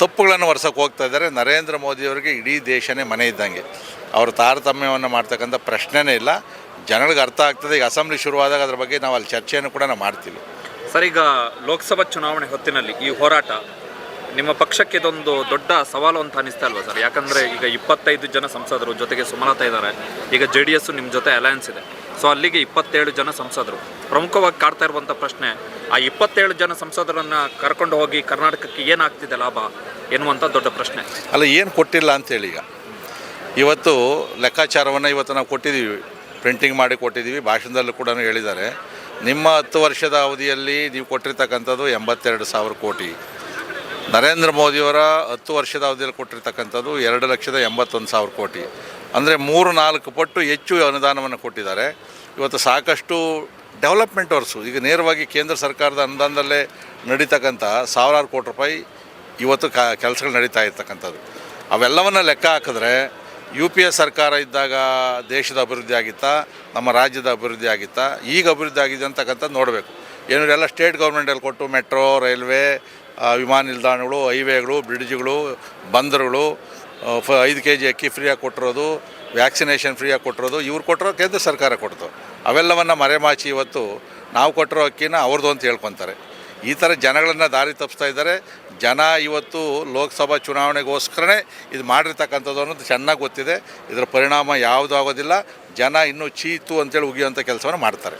ತಪ್ಪುಗಳನ್ನು ಹೊರಸಕ್ಕೆ ಹೋಗ್ತಾ ಇದ್ದಾರೆ. ನರೇಂದ್ರ ಮೋದಿಯವರಿಗೆ ಇಡೀ ದೇಶನೇ ಮನೆ ಇದ್ದಂಗೆ. ಅವರು ತಾರತಮ್ಯವನ್ನು ಮಾಡ್ತಕ್ಕಂಥ ಪ್ರಶ್ನೆನೇ ಇಲ್ಲ. ಜನಗಳಿಗೆ ಅರ್ಥ ಆಗ್ತದೆ. ಈಗ ಅಸೆಂಬ್ಲಿ ಶುರುವಾದಾಗ ಅದ್ರ ಬಗ್ಗೆ ನಾವು ಅಲ್ಲಿ ಚರ್ಚೆಯನ್ನು ಕೂಡ ನಾವು ಮಾಡ್ತೀವಿ. ಸರ್, ಈಗ ಲೋಕಸಭಾ ಚುನಾವಣೆ ಹೊತ್ತಿನಲ್ಲಿ ಈ ಹೋರಾಟ ನಿಮ್ಮ ಪಕ್ಷಕ್ಕೆ ಇದೊಂದು ದೊಡ್ಡ ಸವಾಲು ಅಂತ ಅನಿಸ್ತಾ ಅಲ್ವಾ ಸರ್? ಯಾಕಂದ್ರೆ ಈಗ ಇಪ್ಪತ್ತೈದು ಜನ ಸಂಸದರು ಜೊತೆಗೆ ಸುಮಲತಾ ಇದ್ದಾರೆ. ಈಗ ಜೆ ಡಿ ಎಸ್ ನಿಮ್ಮ ಜೊತೆ ಅಲಯನ್ಸ್ ಇದೆ. ಸೊ ಅಲ್ಲಿಗೆ ಇಪ್ಪತ್ತೇಳು ಜನ ಸಂಸದರು. ಪ್ರಮುಖವಾಗಿ ಕಾಡ್ತಾ ಇರುವಂಥ ಪ್ರಶ್ನೆ ಆ ಇಪ್ಪತ್ತೇಳು ಜನ ಸಂಸದರನ್ನ ಕರ್ಕೊಂಡು ಹೋಗಿ ಕರ್ನಾಟಕಕ್ಕೆ ಏನಾಗ್ತಿದೆ ಲಾಭ ಎನ್ನುವಂಥ ದೊಡ್ಡ ಪ್ರಶ್ನೆ. ಅಲ್ಲ, ಏನು ಕೊಟ್ಟಿಲ್ಲ ಅಂತೇಳಿ ಈಗ. ಇವತ್ತು ಲೆಕ್ಕಾಚಾರವನ್ನು ಇವತ್ತು ನಾವು ಕೊಟ್ಟಿದ್ದೀವಿ. ಪ್ರಿಂಟಿಂಗ್ ಮಾಡಿ ಕೊಟ್ಟಿದ್ದೀವಿ. ಭಾಷಣದಲ್ಲೂ ಕೂಡ ಹೇಳಿದ್ದಾರೆ. ನಿಮ್ಮ ಹತ್ತು ವರ್ಷದ ಅವಧಿಯಲ್ಲಿ ನೀವು ಕೊಟ್ಟಿರ್ತಕ್ಕಂಥದ್ದು ಎಂಬತ್ತೆರಡು ಸಾವಿರ ಕೋಟಿ. ನರೇಂದ್ರ ಮೋದಿಯವರ ಹತ್ತು ವರ್ಷದ ಅವಧಿಯಲ್ಲಿ ಕೊಟ್ಟಿರ್ತಕ್ಕಂಥದ್ದು ಎರಡು ಲಕ್ಷದ ಎಂಬತ್ತೊಂದು ಸಾವಿರ ಕೋಟಿ. ಅಂದರೆ ಮೂರು ನಾಲ್ಕು ಪಟ್ಟು ಹೆಚ್ಚು ಅನುದಾನವನ್ನು ಕೊಟ್ಟಿದ್ದಾರೆ. ಇವತ್ತು ಸಾಕಷ್ಟು ಡೆವಲಪ್ಮೆಂಟ್ ವರ್ಸು ಈಗ ನೇರವಾಗಿ ಕೇಂದ್ರ ಸರ್ಕಾರದ ಅನುದಾನದಲ್ಲೇ ನಡೀತಕ್ಕಂಥ ಸಾವಿರಾರು ಕೋಟಿ ರೂಪಾಯಿ ಇವತ್ತು ಕ, ಕೆಲಸಗಳು ನಡೀತಾ ಇರ್ತಕ್ಕಂಥದ್ದು. ಅವೆಲ್ಲವನ್ನು ಲೆಕ್ಕ ಹಾಕಿದ್ರೆ ಯು ಪಿ ಎ ಸರ್ಕಾರ ಇದ್ದಾಗ ದೇಶದ ಅಭಿವೃದ್ಧಿ ಆಗಿತ್ತಾ, ನಮ್ಮ ರಾಜ್ಯದ ಅಭಿವೃದ್ಧಿ ಆಗಿತ್ತಾ, ಈಗ ಅಭಿವೃದ್ಧಿ ಆಗಿದೆ ಅಂತಕ್ಕಂಥದ್ದು ನೋಡಬೇಕು. ಏನು ಎಲ್ಲ ಸ್ಟೇಟ್ ಗೌರ್ಮೆಂಟಲ್ಲಿ ಕೊಟ್ಟು ಮೆಟ್ರೋ, ರೈಲ್ವೆ ವಿಮಾನ ನಿಲ್ದಾಣಗಳು, ಹೈವೇಗಳು, ಬ್ರಿಡ್ಜ್ಗಳು, ಬಂದರುಗಳು ಫ, ಐದು ಕೆ ಜಿ ಅಕ್ಕಿ ಫ್ರೀಯಾಗಿ ಕೊಟ್ಟಿರೋದು, ವ್ಯಾಕ್ಸಿನೇಷನ್ ಫ್ರೀಯಾಗಿ ಕೊಟ್ಟಿರೋದು, ಇವ್ರು ಕೊಟ್ಟಿರೋ ಕೇಂದ್ರ ಸರ್ಕಾರ ಕೊಡ್ತು ಅವೆಲ್ಲವನ್ನು ಮರೆಮಾಚಿ ಇವತ್ತು ನಾವು ಕೊಟ್ಟಿರೋ ಅಕ್ಕಿನ ಅವ್ರದ್ದು ಅಂತ ಹೇಳ್ಕೊತಾರೆ. ಈ ಥರ ಜನಗಳನ್ನು ದಾರಿ ತಪ್ಪಿಸ್ತಾ ಇದ್ದಾರೆ. ಜನ ಇವತ್ತು ಲೋಕಸಭಾ ಚುನಾವಣೆಗೋಸ್ಕರನೇ ಇದು ಮಾಡಿರ್ತಕ್ಕಂಥದ್ದು ಅನ್ನೋದು ಚೆನ್ನಾಗಿ ಗೊತ್ತಿದೆ. ಇದರ ಪರಿಣಾಮ ಯಾವುದೂ ಆಗೋದಿಲ್ಲ. ಜನ ಇನ್ನೂ ಚೀತು ಅಂತೇಳಿ ಉಗಿಯುವಂಥ ಕೆಲಸವನ್ನು ಮಾಡ್ತಾರೆ.